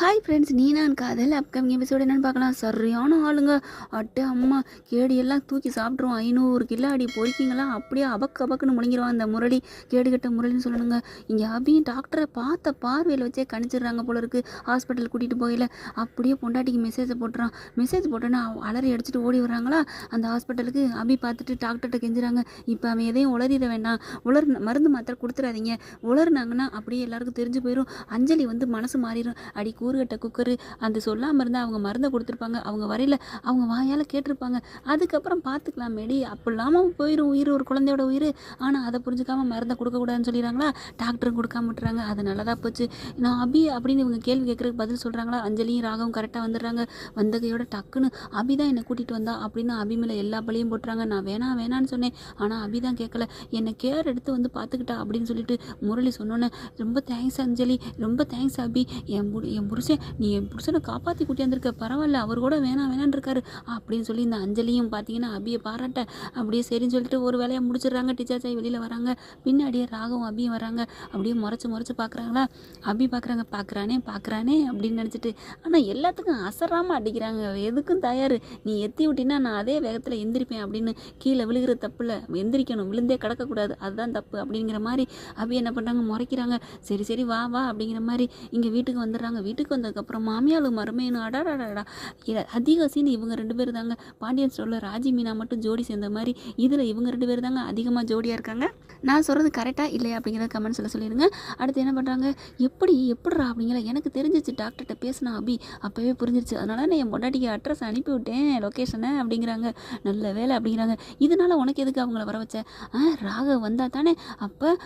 Hi friends நீ நான் காதல் அப்கமிங் எபிசோடு என்னென்னு பார்க்கலாம். சரியான ஆளுங்க. அட்டை அம்மா கேடி எல்லாம் தூக்கி சாப்பிட்ருவோம் ஐநூறு கிலோ அடி பொறிக்கிங்களா? அப்படியே அபக்கு அபக்குன்னு முழுங்கிடுவான் அந்த முரளி. கேடு கட்ட முரளின்னு சொல்லணுங்க. இங்கே அபியும் டாக்டரை பார்த்த பார்வையில் வச்சே கணிச்சிடுறாங்க போல இருக்குது ஹாஸ்பிட்டல் கூட்டிகிட்டு போயில அப்படியே பொண்டாட்டிக்கு மெசேஜை போட்டுறான். மெசேஜ் போட்டோன்னா அலறி அடிச்சுட்டு ஓடி வர்றாங்களா? அந்த ஹாஸ்பிட்டலுக்கு அபி பார்த்துட்டு டாக்டர்கிட்ட கெஞ்சுறாங்க. இப்போ அவன் எதையும் உளறிட வேண்டாம். உலர் மருந்து மாத்திரை கொடுத்துடாதீங்க உலர்னாங்கன்னா அப்படியே எல்லாருக்கும் தெரிஞ்சு போயிடும் அஞ்சலி வந்து மனசு மாறிடும் அடி கூறுகட்ட குக்கரு அந்த சொல்லாமல் இருந்தால் அவங்க மருந்தை கொடுத்துருப்பாங்க. அவங்க வரையில் அவங்க வாயால் கேட்டிருப்பாங்க. அதுக்கப்புறம் பார்த்துக்கலாம் மேடி அப்படிலாமல் போயிடும் உயிர் ஒரு குழந்தையோட உயிர். ஆனால் அதை புரிஞ்சுக்காமல் மருந்தை கொடுக்கக்கூடாதுன்னு சொல்லிடுறாங்களா? டாக்டரும் கொடுக்காம விட்டுறாங்க. அது நல்லதாக போச்சு. நான் அபி அப்படின்னு இவங்க கேள்வி கேட்குறதுக்கு பதில் சொல்கிறாங்களா அஞ்சலியும் ராகவும் கரெக்டாக வந்துடுறாங்க. வந்தகையோட டக்குன்னு அபி தான் என்னை கூட்டிகிட்டு வந்தா அப்படின்னு அபி மேலே எல்லா பழியும் போட்டுறாங்க. நான் வேணாம் வேணான்னு சொன்னேன். ஆனால் அபி தான் கேட்கல. என்னை கேர் எடுத்து வந்து பார்த்துக்கிட்டா அப்படின்னு சொல்லிட்டு முரளி சொன்னோன்னே ரொம்ப தேங்க்ஸ் அஞ்சலி. ரொம்ப தேங்க்ஸ் அபி. என் என் புருஷன் நீ என் புருஷனை காப்பாற்றி கூட்டியாந்துருக்க பரவாயில்ல அவர் கூட வேணாம் வேணான்னு இருக்காரு அப்படின்னு சொல்லி இந்த அஞ்சலியும் பார்த்தீங்கன்னா அபியை பாராட்ட அப்படியே சரின்னு சொல்லிட்டு ஒரு வேலையை முடிச்சிடுறாங்க. டீச்சர் சாய் வெளியில் வராங்க. பின்னாடியே ராகவும் அபியும் வராங்க. அப்படியே முறைச்சி முறைச்சு பார்க்குறாங்களா அபி பார்க்குறாங்க பார்க்குறானே பார்க்குறானே அப்படின்னு நினச்சிட்டு ஆனால் எல்லாத்துக்கும் அசராமல் அடிக்கிறாங்க. எதுக்கும் தயார்? நீ எத்தி விட்டினா நான் அதே வேகத்தில் எந்திரிப்பேன் அப்படின்னு கீழே விழுகிற தப்பில் எந்திரிக்கணும் விழுந்தே கிடக்கக்கூடாது அதுதான் தப்பு அப்படிங்கிற மாதிரி அபி என்ன பண்ணுறாங்க முறைக்கிறாங்க. சரி சரி வா வா அப்படிங்கிற மாதிரி இங்கே வீட்டுக்கு வந்துடுறாங்க. வீட்டுக்கு வந்ததுக்கப்புறம் மாமியாலும் மருமையனும் அடாடாடா அதிக சீன் இவங்க ரெண்டு பேர் தாங்க. பாண்டியன் ஸ்டோரில் ராஜி மீனா மட்டும் ஜோடி சேர்ந்த மாதிரி இதில் இவங்க ரெண்டு பேர் தாங்க அதிகமாக ஜோடியாக இருக்காங்க. நான் சொல்கிறது கரெக்டாக இல்லையா அப்படிங்கிறத கமெண்ட்ஸில் சொல்லிடுங்க அடுத்து என்ன பண்ணுறாங்க எப்படி எப்படிரா அப்படிங்கிற எனக்கு தெரிஞ்சிச்சு. டாக்டர்கிட்ட பேசினா அபி அப்போவே புரிஞ்சிருச்சு. அதனால் நான் என் பொண்டாட்டிக்கு அட்ரஸ் அனுப்பி விட்டேன் லொக்கேஷனை அப்படிங்கிறாங்க. நல்ல வேலை அப்படிங்கிறாங்க. இதனால உனக்கு எதுக்கு அவங்கள வர வச்ச? ஆ ராக வந்தால் தானே. அப்போ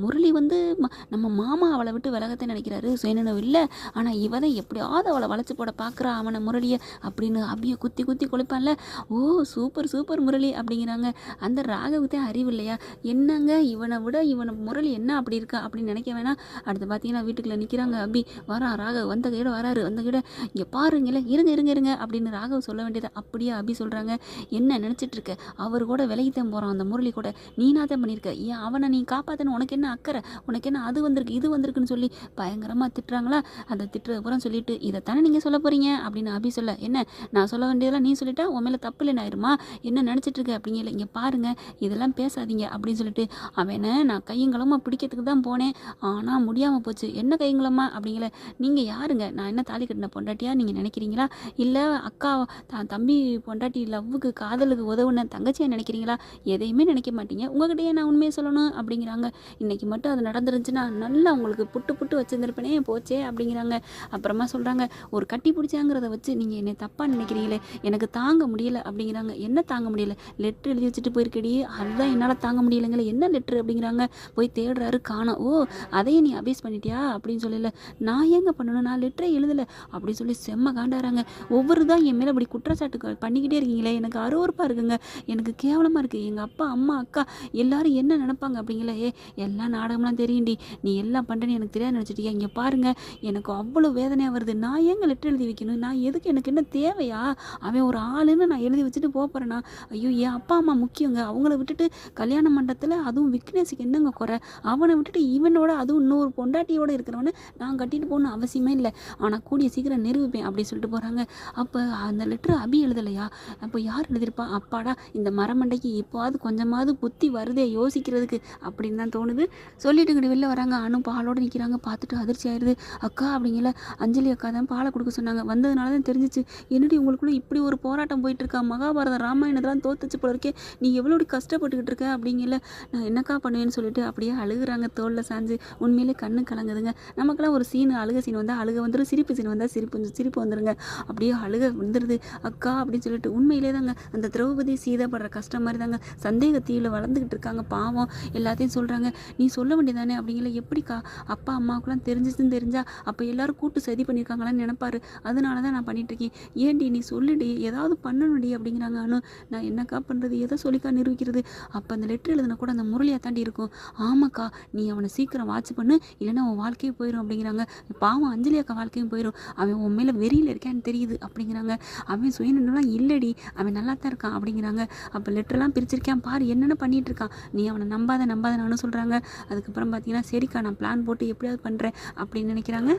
முரளி வந்து ம- நம்ம மாமா அவளை விட்டு விலகத்தை நினைக்கிறாரு. சுயநினைவு இல்லை. ஆனால் இவ தான் எப்படியாவது அவளை வளைச்சி போட பார்க்குறா அவனை முரளியை அப்படின்னு அபியை குத்தி குத்தி குளிப்பான்ல. ஓ சூப்பர் சூப்பர் முரளி அப்படிங்கிறாங்க. அந்த ராகவத்தே அறிவு இல்லையா என்னங்க இவனை விட இவனை முரளி என்ன அப்படி இருக்கா அப்படின்னு நினைக்க வேணாம். அடுத்து பார்த்தீங்கன்னா வீட்டுக்குள்ளே நிற்கிறாங்க அபி. வரான் ராகவ் வந்த கையோட வராரு. வந்த கையோட இங்கே பாருங்களே இருங்க இருங்க இருங்க அப்படின்னு ராகவ் சொல்ல வேண்டியது அப்படியே அபி சொல்கிறாங்க என்ன நினச்சிட்டு இருக்க? அவர் கூட விலகித்தான் போகிறான் அந்த முரளி கூட. நீனா தான் பண்ணியிருக்க. ஏன் அவனை நீ காப்பாற்றணும் உனக்கு என்ன அக்கறை? உனக்கு என்ன அது வந்திருக்கு இது வந்திருக்குன்னு சொல்லி பயங்கரமாக திட்டுறாங்களா? அந்த திட்டுறது அப்புறம் சொல்லிட்டு இதைத்தானே நீங்கள் சொல்ல போகிறீங்க அப்படின்னு அபி சொல்ல என்ன நான் சொல்ல வேண்டியதெல்லாம் நீ சொல்லிட்டா உன் மேலே தப்பு இல்லைன்னு ஆயிருமா? என்ன நினச்சிட்டு இருக்க? இங்கே பாருங்க இதெல்லாம் பேசாதீங்க அப்படின்னு சொல்லிட்டு அவனை நான் கையங்களமாக பிடிக்கிறதுக்கு தான் போனேன் ஆனால் முடியாமல் போச்சு. என்ன கையங்களமா அப்படிங்கிற நீங்கள் யாருங்க? நான் என்ன தாலி கட்டின பொண்டாட்டியாக நீங்கள் நினைக்கிறீங்களா? இல்லை அக்கா தான் தம்பி பொண்டாட்டி லவ்வுக்கு காதலுக்கு உதவுன தங்கச்சியாக நினைக்கிறீங்களா? எதையுமே நினைக்க மாட்டீங்க. உங்ககிட்டயே நான் உண்மையை சொல்லணும் அப்படிங்கிறாங்க. இன்னைக்கு மட்டும் அது நடந்துருந்துச்சுன்னா நல்லா உங்களுக்கு புட்டு புட்டு வச்சுருந்துருப்பேனே போச்சே அப்படிங்கிறாங்க. அப்புறமா சொல்கிறாங்க ஒரு கட்டி பிடிச்சாங்கிறத வச்சு நீங்கள் என்னை தப்பாக நினைக்கிறீங்களே எனக்கு தாங்க முடியலை அப்படிங்கிறாங்க. என்ன தாங்க முடியல? லெட்ரு எழுதி வச்சுட்டு போயிருக்கடி அதுதான் என்னால் தாங்க முடியலைங்களே என்ன லெட்ரு அப்படிங்கிறாங்க. போய் தேடுறாரு காணோம் ஓ அதையும் நீ அபேஸ் பண்ணிட்டியா? அப்படின்னு சொல்லல. நான் ஏங்க பண்ணணும்? நான் லெட்டரே எழுதலை அப்படின்னு சொல்லி செம்ம காண்டாராங்க ஒவ்வொரு தான் என் மேலே இப்படி குற்றச்சாட்டு பண்ணிக்கிட்டே இருக்கீங்களே எனக்கு அருவறுப்பாக இருக்குங்க. எனக்கு கேவலமாக இருக்குது எங்கள் அப்பா அம்மா அக்கா எல்லாரும் என்ன நினப்பாங்க அப்படிங்களே? ஏ எல்லாம் நாடகம்லாம் தெரியும்டி. நீ எல்லாம் பண்ணுறேன்னு எனக்கு தெரியாது நினச்சிட்டியா? இங்கே பாருங்கள் எனக்கு அவ்வளோ அவ்வளோ வேதனையாக வருது? நான் ஏங்க லெட்டர் எழுதி வைக்கணும்? நான் எதுக்கு எனக்கு என்ன தேவையா? அவன் ஒரு ஆளுன்னு நான் எழுதி வச்சுட்டு போகிறேன்னா ஐயோ என் அப்பா அம்மா முக்கியங்க. அவங்கள விட்டுட்டு கல்யாண மண்டபத்தில் அதுவும் விக்னேஷுக்கு என்னங்க குறை? அவனை விட்டுட்டு இவனோட அதுவும் இன்னொரு பொண்டாட்டியோடு இருக்கிறவனை நான் கட்டிட்டு போகணும் அவசியமே இல்லை. ஆனால் கூடிய சீக்கிரம் நிரூபிப்பேன் அப்படி சொல்லிட்டு போகிறாங்க அப்போ அந்த லெட்டர் அபி எழுதலையா? அப்போ யார் எழுதியிருப்பா? அப்பாடா இந்த மரமண்டைக்கு இப்போவாது கொஞ்சமாவது புத்தி வருதே யோசிக்கிறதுக்கு அப்படின்னு தான் தோணுது. சொல்லிட்டு வெளில வராங்க. அனு பாலோடு நிற்கிறாங்க பார்த்துட்டு அதிர்ச்சி ஆயிடுது அக்கா அப்படிங்கல அஞ்சலி அக்கா தான் பாலை கொடுக்க சொன்னாங்க. வந்ததுனால தான் தெரிஞ்சிச்சு என்னடி உங்களுக்குள்ளே இப்படி ஒரு போராட்டம் போயிட்டுருக்கா? மகாபாரதம் ராமாயணத்தெல்லாம் தோத்துச்சு போல இருக்கே. நீ எவ்வளோ கஷ்டப்பட்டுக்கிட்டு இருக்க அப்படிங்கல. நான் என்னக்கா பண்ணுவேன்னு சொல்லிட்டு அப்படியே அழுகுறாங்க தோளில் சாஞ்சு. உண்மையிலே கண்ணு கலங்குதுங்க. நமக்கெல்லாம் ஒரு சீன் அழுக சீன் வந்தால் அழுக வந்துடும் சிரிப்பு சீன் வந்தால் சிரிப்பு வந்து- சிரிப்பு வந்துடுங்க அப்படியே அழுக வந்துடுது அக்கா அப்படின்னு சொல்லிட்டு உண்மையிலே தாங்க அந்த திரௌபதி சீதப்படுற படுற கஷ்டம் மாதிரி தாங்க சந்தேகத்தீவில் வளர்ந்துக்கிட்டு இருக்காங்க பாவம். எல்லாத்தையும் சொல்கிறாங்க நீ சொல்ல வேண்டியதானே அப்படிங்கல. எப்படிக்கா? அப்பா அம்மாவுக்குலாம் தெரிஞ்சிச்சுன்னு தெரிஞ்சா அப்போ எல்லாரும் கூட்டு சதி பண்ணியிருக்காங்களான்னு நினைப்பாரு. அதனால தான் நான் பண்ணிட்டுருக்கேன். ஏன்டி நீ சொல்லுடி ஏதாவது பண்ணணும்டி அப்படிங்கிறாங்க அனு. நான் என்னக்கா பண்ணுறது எதை சொல்லிக்கா நிரூபிக்கிறது? அப்போ அந்த லெட்ரு எழுதின கூட அந்த முரளியாக தாண்டி இருக்கும். ஆமாக்கா நீ அவனை சீக்கிரம் வாட்ச் பண்ணு இல்லைன்னா உன் வாழ்க்கையே போயிடும் அப்படிங்கிறாங்க. பாவம் அஞ்சலி அக்கா வாழ்க்கையும் போயிடும் அவன் உன் மேலே வெறியில் இருக்கான்னு தெரியுது அப்படிங்கிறாங்க. அவன் சுயநலம் இல்லடி அவன் நல்லா தான் இருக்கான் அப்படிங்கிறாங்க. அப்போ லெட்டர்லாம் பிரிச்சிருக்கான் பாரு என்னென்ன பண்ணிட்டு இருக்கான் நீ அவனை நம்பாத நம்பாத நானும் சொல்கிறாங்க அதுக்கப்புறம் பார்த்தீங்கன்னா சரிக்கா நான் பிளான் போட்டு எப்படியாவது பண்ணுறேன் அப்படின்னு நினைக்கிறாங்க.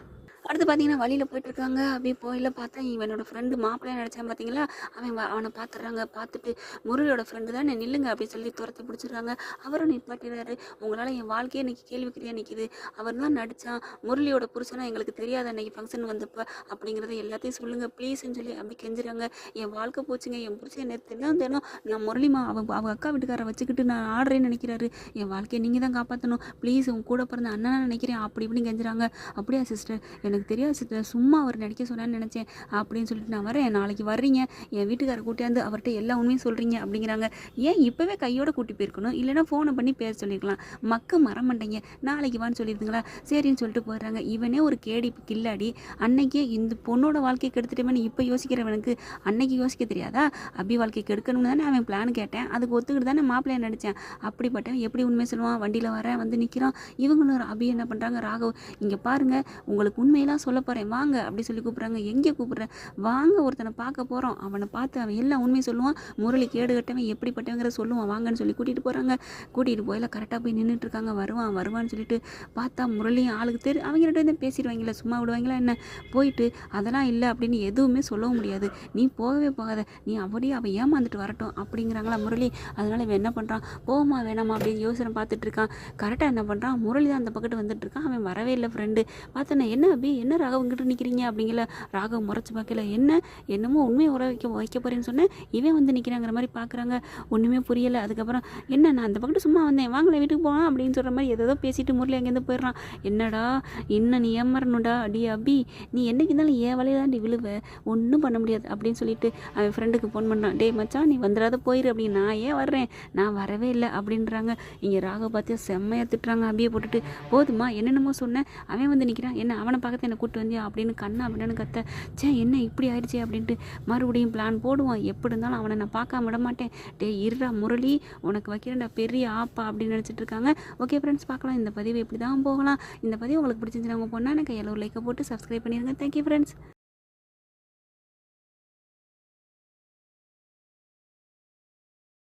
அடுத்து பார்த்தீங்கன்னா வழியில் போயிட்டுருக்காங்க. அப்படியே போயில பார்த்தா இவனோட ஃப்ரெண்டு மாப்பிள்ளைய நினச்சான் பார்த்தீங்களா அவன் அவனை பார்த்துட்றாங்க பார்த்துட்டு முரளியோட ஃப்ரெண்டு தான் நில்லுங்க அப்படின்னு சொல்லி துரத்தி பிடிச்சிடுறாங்க அவரும் நிப்பாட்டிடுறாரு. உங்களால் என் வாழ்க்கையே இன்றைக்கி கேள்விக்குறியாக நிற்கிது அவர் தான் நடித்தான் முரளியோட புருஷனா எங்களுக்கு தெரியாத அன்னைக்கு ஃபங்க்ஷன் வந்தப்ப. அப்படிங்கிறத எல்லாத்தையும் சொல்லுங்கள் ப்ளீஸ்ன்னு சொல்லி அப்படி கெஞ்சுறாங்க. என் வாழ்க்கை போச்சுங்க. என் புருஷன் நேற்று தினம் தினம் நான் முரளிமா அவ அவங்க அக்கா வீட்டுக்காரரை வச்சுக்கிட்டு நான் ஆடுறேன்னு நினைக்கிறாரு. என் வாழ்க்கையை நீங்கள் தான் காப்பாற்றணும் ப்ளீஸ் உங்க கூட பிறந்த அண்ணனா நினைக்கிறேன். அப்படி இப்படின்னு கெஞ்சுறாங்க. அப்படியா சிஸ்டர் எனக்கு தெரியாது சும்மா அவர் நடிக்க சொன்னான்னு நினச்சேன். அப்படின்னு சொல்லிட்டு நான் வரேன் நாளைக்கு வர்றீங்க. என் வீட்டுக்கார கூட்டியாந்து அவர்கிட்ட எல்லா உண்மையும் சொல்கிறீங்க அப்படிங்கிறாங்க. ஏன் இப்போவே கையோட கூட்டி போயிருக்கணும்? இல்லைன்னா ஃபோனை பண்ணி பேச சொல்லியிருக்கலாம் மக்க மறமாட்டேங்க நாளைக்கு வான்னு சொல்லியிருந்தீங்களா சரின்னு சொல்லிட்டு போயிடுறாங்க. இவனே ஒரு கேடி கில்லாடி. அன்னைக்கே இந்த பொண்ணோட வாழ்க்கையை கெடுத்துட்டேன்னு இப்போ யோசிக்கிறவனுக்கு அன்னைக்கு யோசிக்க தெரியாதா? அபி வாழ்க்கையை கெடுக்கணும்னு தானே அவன் பிளான் கேட்டேன். அதுக்கு ஒத்துக்கிட்டு தானே மாப்பிள்ளைய நடித்தேன் அப்படிப்பட்டவன் எப்படி உண்மை சொல்லுவான்? வண்டியில் வரேன் வந்து நிற்கிறான் இவங்களும் அபி என்ன பண்ணுறாங்க ராகவ் இங்கே பாருங்கள் உங்களுக்கு உண்மையெல்லாம் சொல்ல போகிறேன் வாங்க அப்படி சொல்லி கூப்பிட்றாங்க. எங்கே கூப்பிட்றேன் வாங்க ஒருத்தனை பார்க்க போகிறோம் அவனை பார்த்து அவன் எல்லாம் உண்மையை சொல்லுவான். முரளி கேடு கட்டவன் எப்படிப்பட்டவங்கிற சொல்லுவான். வாங்கன்னு சொல்லி கூட்டிகிட்டு போகிறாங்க கூட்டிகிட்டு போயில கரெக்டாக போய் நின்றுட்டு இருக்காங்க. வருவான் வருவான்னு சொல்லிட்டு பார்த்தா முரளியும் ஆளுக்கு தெரு அவங்க ரெண்டு பேரும் பேசிடுவாங்களா சும்மா விடுவாங்களா என்ன? போயிட்டு அதெல்லாம் இல்லை அப்படின்னு எதுவுமே சொல்லவும் முடியாது. நீ போகவே போகாத. நீ அப்படியே அவன் ஏமாந்துட்டு வரட்டும் அப்படிங்கிறாங்களா முரளி. அதனால் இவன் என்ன பண்ணுறான் போமா வேணாமா அப்படின்னு யோசனை பார்த்துட்டு இருக்கான். கரெக்டாக என்ன பண்ணுறான் முரளி தான் அந்த பக்கத்து வந்துட்டு இருக்கான். அவன் வரவே இல்லை ஃப்ரெண்டு பார்த்தேன் என்ன அபி? என்ன ராகவ் கிட்ட நிற்கிறீங்க அப்படிங்கல ராகவ முறைச்சு பார்க்கல. என்ன? என்னமோ உண்மையை உற வைக்க வைக்க போறேன்னு சொன்னேன். இவன் வந்து நிற்கிறாங்கிற மாதிரி பார்க்குறாங்க. ஒன்றுமே புரியலை. அதுக்கப்புறம் என்ன நான் அந்த பக்கத்து சும்மா வந்தேன். வாங்கல வீட்டுக்கு போகலாம் அப்படின்னு சொல்கிற மாதிரி ஏதோ பேசிட்டு முரளி அங்கேருந்து போயிடுறான். என்னடா என்ன நீ ஏமாறணுடா அடி அபி நீ என்னைக்கு இருந்தாலும் ஏன் வலையில விழுவ. ஒன்றும் பண்ண முடியாது அப்படின்னு சொல்லிட்டு அவன் ஃப்ரெண்டுக்கு ஃபோன் பண்ணான் டே மச்சான் நீ வந்துடாத போயிரு அப்படின்னு நான் ஏன் வர்றேன்? நான் வரவே இல்லை அப்படின்றாங்க. இங்கே ராக பார்த்து செம்மையாக திட்டுறாங்க. அபியை போட்டுட்டு போதுமா என்னென்னமோ சொன்னேன். அவன் வந்து நிற்கிறான் என்ன அவனை என்னை கூட்டு வந்தியா அப்படின்னு கண்ணா அப்படின்னு கத்த. சே என்ன இப்படி ஆயிடுச்சே அப்படின்ட்டு மறுபடியும் பிளான் போடுவான். எப்படி இருந்தாலும் அவனை நான் பார்க்காம விட மாட்டேன். டே இருடா முரளி உனக்கு வைக்கிறேன்டா பெரிய ஆப்பா அப்படின்னு நினச்சிட்டு இருக்காங்க. ஓகே ஃப்ரெண்ட்ஸ் பார்க்கலாம். இந்த பதிவு எப்படி தான் போகலாம். இந்த பதிவு உங்களுக்கு பிடிச்சிருந்துச்சு உங்கள் பொண்ணா எனக்கு எல்லோரும் லைக்கை போட்டு சப்ஸ்கிரைப் பண்ணிடுங்க தேங்க்யூ ஃப்ரெண்ட்ஸ்